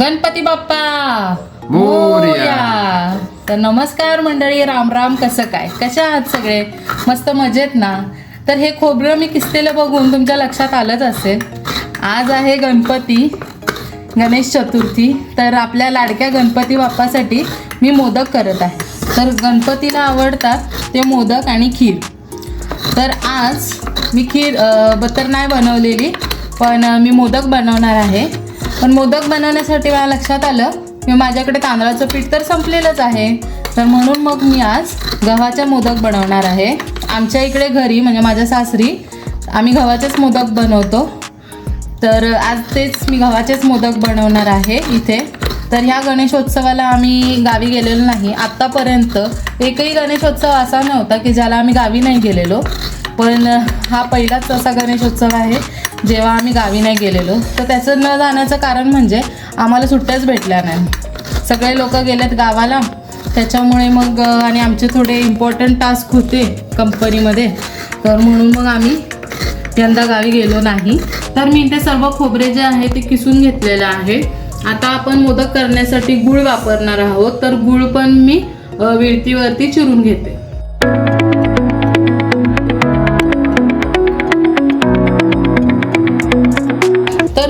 गणपती बाप्पा! मोरया. तर नमस्कार मंडळी राम राम कसं काय? कशा आहात सगळे? मस्त मजेत ना? तर हे खोबरं मी किसलेलं बघून तुमच्या लक्षात आलंच असेल. आज आहे गणपती गणेश चतुर्थी. तर आपल्या लाडक्या गणपती बाप्पासाठी मी मोदक करत आहे. तर गणपतीला आवडतात ते मोदक आणि खीर. तर आज मी खीर अ, ब- तर नाही बनवलेली पण मी मोदक बनवणार आहे. पण मोदक बनवण्यासाठी मला लक्षात आलं की माझ्याकडे तांदळाचं पीठ तर संपलेलंच आहे. तर म्हणून मग मी आज गव्हाच्या मोदक बनवणार आहे. आमच्या इकडे घरी म्हणजे माझ्या सासरी आम्ही गव्हाचेच मोदक बनवतो. तर आज तेच मी गव्हाचेच मोदक बनवणार आहे इथे. तर ह्या गणेशोत्सवाला आम्ही गावी गेलेलो नाही. आत्तापर्यंत एकही गणेशोत्सव असा नव्हता की ज्याला आम्ही गावी नाही गेलेलो. पण हा पहिलाच असा गणेशोत्सव आहे. जेव्हा आम्ही गावी नाही गेलेलो तर त्याचं न जाण्याचं कारण म्हणजे आम्हाला सुट्ट्याच भेटल्या नाही. सगळे लोक गेलेत गावाला. त्याच्यामुळे मग आणि आमचे थोडे इम्पॉर्टंट टास्क होते कंपनीमध्ये तर म्हणून मग आम्ही यंदा गावी गेलो नाही. तर मी इथे सर्व खोबरे जे आहे ते किसून घेतलेलं आहे. आता आपण मोदक करण्यासाठी गुळ वापरणार आहोत. तर गुळ पण मी विळतीवरती चिरून घेते.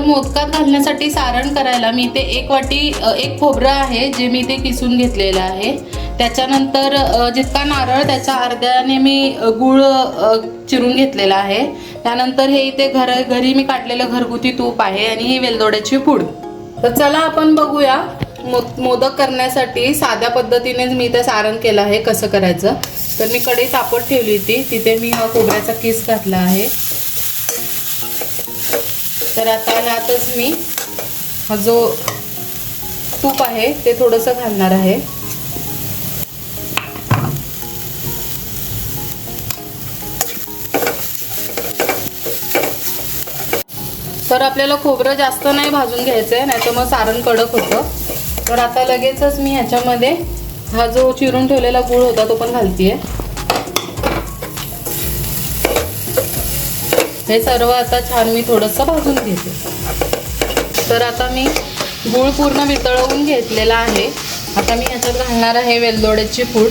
तर मोदकात घालण्यासाठी सारण करायला मी ते एक वाटी एक खोबरं आहे जे मी ते किसून घेतलेलं आहे. त्याच्यानंतर जितका नारळ त्याच्या अर्ध्याने मी गूळ चिरून घेतलेला आहे. त्यानंतर हे इथे घर घरी मी काढलेलं घरगुती तूप आहे आणि ही वेलदोड्याची पूड. तर चला आपण बघूया मोदक करण्यासाठी साध्या पद्धतीनेच मी ते सारण केलं आहे कसं करायचं. तर मी कढई तापत ठेवली होती तिथे मी हा खोबऱ्याचा किस घातला आहे. तर आता यातच मी हा जो तूप आहे ते थोडंसं घालणार आहे. तर आपल्याला खोबरं जास्त नाही भाजून घ्यायचं आहे नाही तर मग सारण कडक होतं. तर आता लगेचच मी ह्याच्यामध्ये हा जो चिरून ठेवलेला गूळ होता तो पण घालतीये. हे सर्व आता छान मी थोडंसं भाजून घेते. तर आता मी गूळ पूर्ण वितळवून घेतलेला आहे. आता मी ह्याच्यात घालणार आहे वेलदोड्याची पूड.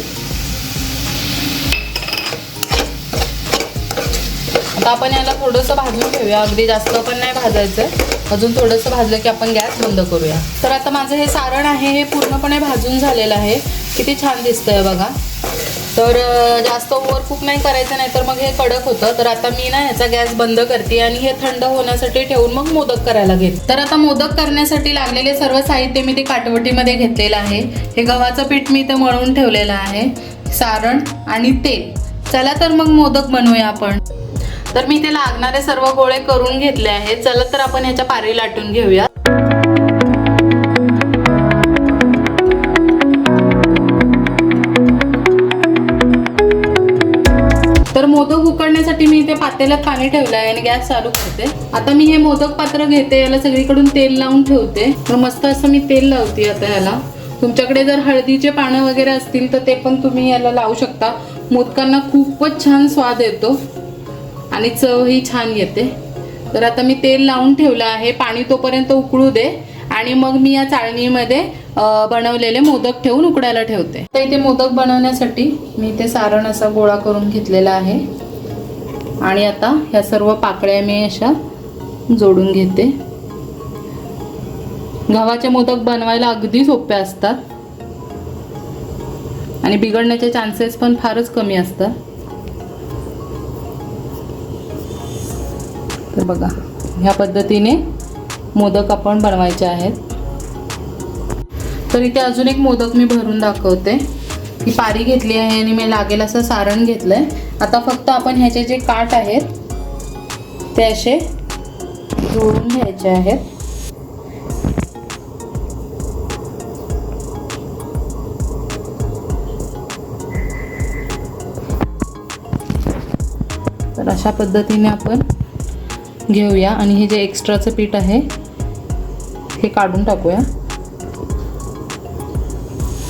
आता आपण याला थोडंसं भाजून घेऊया. अगदी जास्त पण नाही भाजायचं. अजून थोडंसं भाजलं की आपण गॅस बंद करूया. तर आता माझं हे सारण आहे हे पूर्णपणे भाजून झालेलं आहे. किती छान दिसतंय बघा. तर जास्त ओव्हर कुक नाही करायचं नाही तर मग हे कडक होतं. तर आता मी ना ह्याचा गॅस बंद करते आणि हे थंड होण्यासाठी ठेवून मग मोदक करायला घेते. तर आता मोदक करण्यासाठी लागलेले सर्व साहित्य मी ते काटवटीमध्ये घेतलेलं आहे. हे गव्हाचं पीठ मी ते मळून ठेवलेलं आहे. सारण आणि तेल. चला तर मग मोदक बनवूया आपण. तर मी ते लागणारे सर्व गोळे करून घेतले आहेत. चला तर आपण ह्याच्या पारी लाटून घेऊया. मोदक उकडण्यासाठी मी इथे पातेल्यात पाणी ठेवलं आहे आणि गॅस चालू करते. आता मी हे मोदक पात्र घेते याला सगळीकडून तेल लावून ठेवते. तर मस्त असं मी तेल लावते आता याला. तुमच्याकडे जर हळदीचे पानं वगैरे असतील तर ते पण तुम्ही याला लावू शकता. मोदकांना खूपच छान स्वाद येतो आणि चवही छान येते. तर आता मी तेल लावून ठेवलं आहे. पाणी तोपर्यंत उकळू दे. आणि मग मी या चाळणीमध्ये बनवलेले मोदक ठेवून उकडायला ठेवते. तर इथे मोदक बनवण्यासाठी मी ते सारण असा गोळा करून घेतलेला आहे. आणि आता ह्या सर्व पाकळ्या मी अशा जोडून घेते. गव्हाचे मोदक बनवायला अगदी सोपे असतात. आणि बिघडण्याचे चान्सेस पण फारच कमी असतात. तर बघा ह्या पद्धतीने मोदक आपण बनवायचे आहेत. तर इथे अजून एक मोदक मी भरून दाखवते. ही पारी घेतली आहे आणि मी लागेल असं सारण घेतलंय. आता फक्त आपण ह्याचे जे काठ आहेत ते असे जोडून घ्यायचे आहेत. तर अशा पद्धतीने आपण घेऊया आणि हे जे एक्स्ट्राचं पीठ आहे हे काढून टाकूया.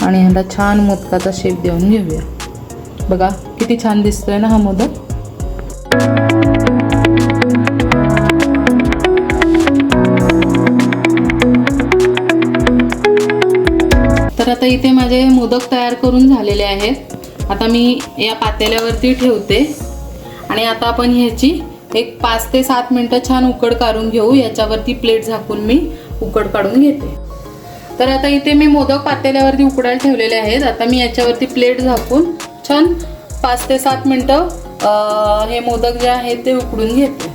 आणि ह्याला छान मोदकाचा शेप देऊन घेऊया. बघा किती छान दिसतोय ना हा मोदक? तर आता इथे माझे मोदक तयार करून झालेले आहेत. आता मी या पातेल्यावरती ठेवते. आणि आता आपण ह्याची एक पाच ते सात मिनटं छान उकड काढून घेऊ याच्यावरती प्लेट झाकून मी उकड काढून घेते. तर आता इथे मी मोदक पातेल्यावरती उकडायला ठेवलेले आहेत. आता मी याच्यावरती प्लेट झाकून छान पाच ते सात मिनटं हे मोदक जे आहेत ते उकडून घेते.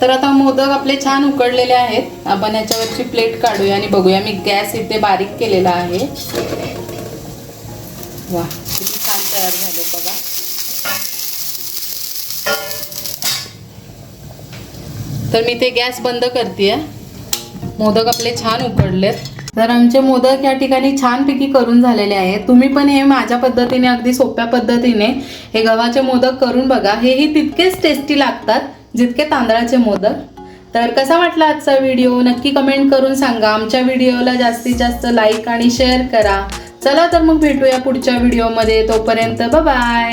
तर आता मोदक आपले छान उकडलेले आहेत. आपण याच्यावरची प्लेट काढूया आणि बघूया. मी गॅस इथे बारीक केलेला आहे. वा. तयार झाले बघा. तर मी ते गॅस बंद करते मोदक आपले छान उकडलेत. तर आमचे मोदक या ठिकाणी छानपैकी करून झालेले आहेत. तुम्ही पण हे माझ्या पद्धतीने अगदी सोप्या पद्धतीने हे गव्हाचे मोदक करून बघा. हेही तितकेच टेस्टी लागतात जितके तांदळाचे मोदक. तर कसा वाटला आजचा व्हिडिओ? नक्की कमेंट करून सांगा. आमच्या व्हिडिओला जास्तीत जास्त लाईक आणि शेअर करा. चला तर मग भेटूया पुढच्या व्हिडिओमध्ये तोपर्यंत बाय